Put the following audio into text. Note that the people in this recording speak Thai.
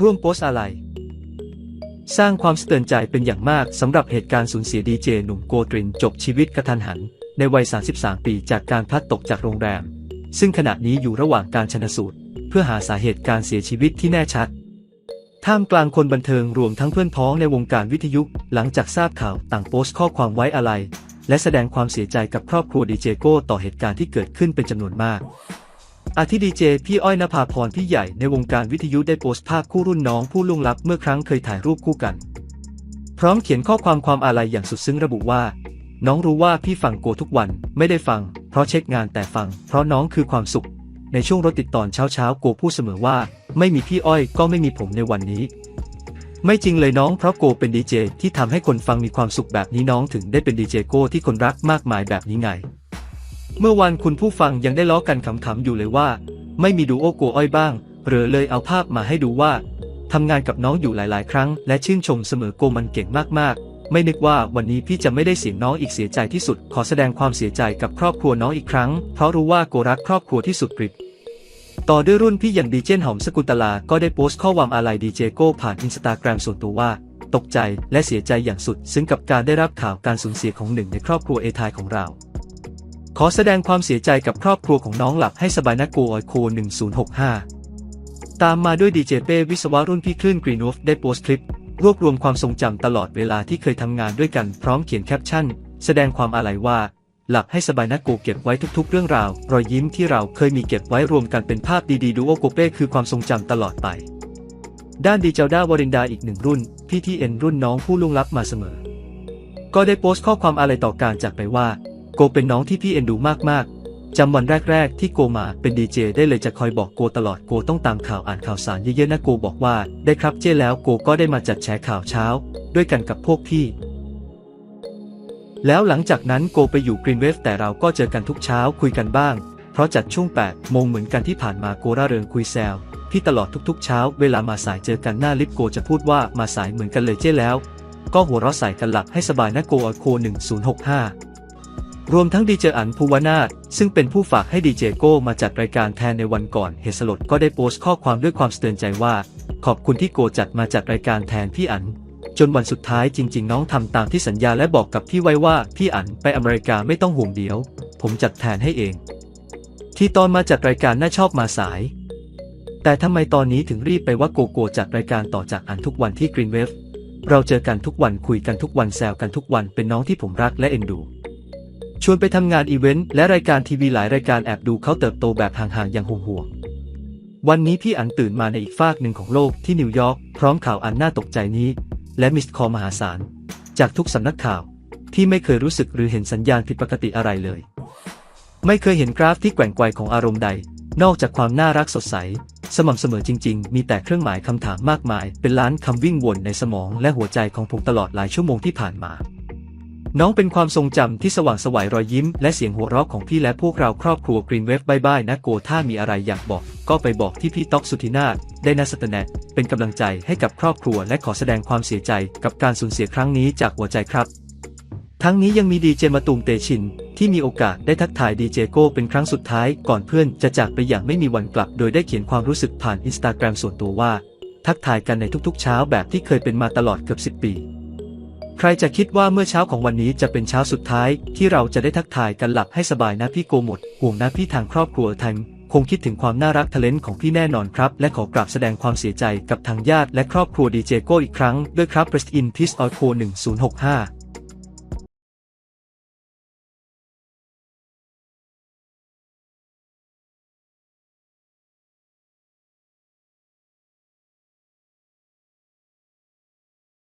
ร่วมโพสอะไร สร้างความสะเตือนใจเป็นอย่างมากสำหรับเหตุการณ์สูญเสียดีเจหนุ่มโกตรินจบชีวิตกระทันหัน ในวัย 33 ปีจากการพลัดตกจากโรงแรม ซึ่งขณะนี้อยู่ระหว่างการชนสูตร เพื่อหาสาเหตุการเสียชีวิตที่แน่ชัดท่ามกลางคนบันเทิงรวมทั้งเพื่อนพ้องในวงการวิทยุ หลังจากทราบข่าวต่างโพสต์ข้อความไว้อะไร และแสดงความเสียใจกับครอบครัวดีเจโก้ต่อเหตุการณ์ที่เกิดขึ้นเป็นจำนวนมาก อาทิดีเจพี่อ้อยนภาพรพี่ใหญ่ในวงการวิทยุได้โพสต์ภาพคู่รุ่นน้องผู้ล่วงลับเมื่อครั้งเคยถ่ายรูปคู่กัน พร้อมเขียนข้อความความอาลัยอย่างสุดซึ้งระบุว่า น้องรู้ว่าพี่ฟังโกทุกวันไม่ได้ฟัง เพราะเช็คงานแต่ฟัง เพราะน้องคือความสุข ในช่วงรถติดตอนเช้าเช้าโกพูดเสมอว่า ไม่มีพี่อ้อยก็ไม่มีผมในวันนี้ ไม่จริงเลยน้องเพราะโกเป็นดีเจที่ทำให้คนฟังมีความสุขแบบนี้น้องถึงได้เป็นดีเจโก้ที่คนรักมากมายแบบนี้ไง เมื่อวันคุณผู้ฟังยังได้ล้อกันขำๆอยู่เลยว่า ไม่มีดูโอโกอ้อยบ้างเหรือเลยเอาภาพมาให้ดูว่าทำงานกับน้องอยู่หลายๆ ครั้ง และชื่นชมเสมอโกมันเก่งมากๆ ไม่นึกว่าวันนี้พี่จะไม่ได้เสียงน้องอีกเสียใจที่สุด ขอแสดงความเสียใจกับครอบครัวน้องอีกครั้ง เพราะรู้ว่าโกรักครอบครัวที่สุดกริบต่อด้วยรุ่นพี่อย่างดีเจนหอมสกุลตลา ก็ได้โพสต์ข้อความอาลัยดีเจโก้ผ่านอินสตาแกรมส่วนตัวว่า ตกใจและเสียใจอย่างสุด ซึ้งกับการได้รับข่าวการสูญเสียของหนึ่งในครอบครัวเอทายของเรา ขอแสดงความเสียใจกับครอบครัวของน้องหลับให้สบายนะโกออยโค 1065 ตามมาด้วยดีเจเป้วิศวะรุ่นพี่คลื่นกรีนวฟได้โพสต์คลิป รวบรวมความทรงจำตลอดเวลาที่เคยทำงานด้วยกันพร้อมเขียนแคปชั่น แสดงความอาลัยว่า หลับให้สบายนะโกเก็บไว้ทุกๆ เรื่องราว รอยยิ้มที่เราเคยมีเก็บไว้รวมกันเป็นภาพดีๆดูโอโกเป้คือความทรงจำตลอดไป ด้านดีเจลด้าวรินดาอีกหนึ่งรุ่นพี่ที่เอ็นรุ่นน้องผู้ล่วงลับมาเสมอ ก็ได้โพสต์ข้อความอะไรต่อการจากไปว่า โกเป็นน้องที่พี่เอ็นดูมากๆจำวันแรกๆ ที่โกมาเป็นดีเจได้เลยจะคอยบอกโกตลอดโกต้องตามข่าวอ่านข่าวสารเยอะๆนะโกบอกว่า ได้ครับเจ้แล้วโกก็ได้มาจัดแชร์ข่าวเช้า ด้วยกันกับพวกพี่ แล้วหลังจากนั้นโกไปอยู่กรีนเวฟแต่เราก็เจอกันทุกเช้าคุยกันบ้าง เพราะจัดช่วง8โมงเหมือนกันที่ผ่านมาโกร่าเริงคุยแซวพี่ตลอดทุกๆ เช้า เวลามาสายเจอกันหน้าลิฟต์โกจะพูดว่ามาสายเหมือนกันเลยเจ้แล้ว ก็หัวเราะใส่กันหลับให้สบายนะโกอโค1065 รวมทั้งดีเจอันภูวนาถซึ่งเป็นผู้ฝากให้ดีเจโก้มาจัดรายการแทนในวันก่อนเหตุสลดก็ได้โพสต์ข้อความด้วยความสะเตือนใจว่า ขอบคุณที่โกจัดมาจัดรายการแทนพี่อันจนวันสุดท้ายจริง ๆ น้องทำตามที่สัญญาและบอกกับพี่ไว้ว่าพี่อันไปอเมริกาไม่ต้องห่วงเดียว ผมจัดแทนให้เอง ที่ตอนมาจัดรายการน่าชอบมาสาย แต่ทำไมตอนนี้ถึงรีบไปว่าโกโกจัดรายการต่อจากอันทุกวันที่กรีนเวฟเราเจอกันทุกวันคุยกันทุกวันแซวกันทุกวันเป็นน้องที่ผมรักและเอ็นดู วนไปทำงานอีเวนต์และรายการทีวีหลายรายการแอบดูเขาเติบโตแบบห่างๆอย่างห่วงๆวันนี้พี่อันตื่นมาในอีกฟากหนึ่งของโลกที่นิวยอร์กพร้อมข่าวอันน่าตกใจนี้ และมิสคอมหาศาล จากทุกสำนักข่าว ที่ไม่เคยรู้สึกหรือเห็นสัญญาณผิดปกติอะไรเลย ไม่เคยเห็นกราฟที่แกว่งไกวของอารมณ์ใด นอกจากความน่ารักสดใส สม่ำเสมอจริง ๆ มีแต่เครื่องหมายคำถามมากมาย เป็นล้านคำวิ่งวนในสมองและหัวใจของผมตลอดหลายชั่วโมงที่ผ่านมา น้องเป็นความทรงจำที่สว่างสวัยรอยยิ้มและเสียงหัวเราะของพี่และพวกเราครอบครัวกรีนเวฟบายบายนะโกถ้ามีอะไรอยากบอก ก็ไปบอกที่พี่ต๊อกสุธินาถได้นะสตแนตเป็นกำลังใจให้กับครอบครัวและขอแสดงความเสียใจกับการสูญเสียครั้งนี้จากหัวใจครับ ทั้งนี้ยังมีดีเจมาตูมเตชิน ที่มีโอกาสได้ทักทายดีเจโก้เป็นครั้งสุดท้ายก่อนเพื่อนจะจากไปอย่างไม่มีวันกลับ โดยได้เขียนความรู้สึกผ่านอินสตาแกรมส่วนตัวว่า ทักทายกันในทุกๆ เช้าแบบที่เคยเป็นมาตลอดเกือบ10 ปี ใครจะคิดว่าเมื่อเช้าของวันนี้จะเป็นเช้าสุดท้าย ที่เราจะได้ทักทายกันหลับให้สบายนะพี่โกหมดห่วงนะพี่ทางครอบครัวทางคงคิดถึงความน่ารักทะเลนของพี่แน่นอนครับ และขอกราบแสดงความเสียใจกับทางญาติและครอบครัวดีเจโก้อีกครั้งด้วยครับ Rest in Peace อ c o 1065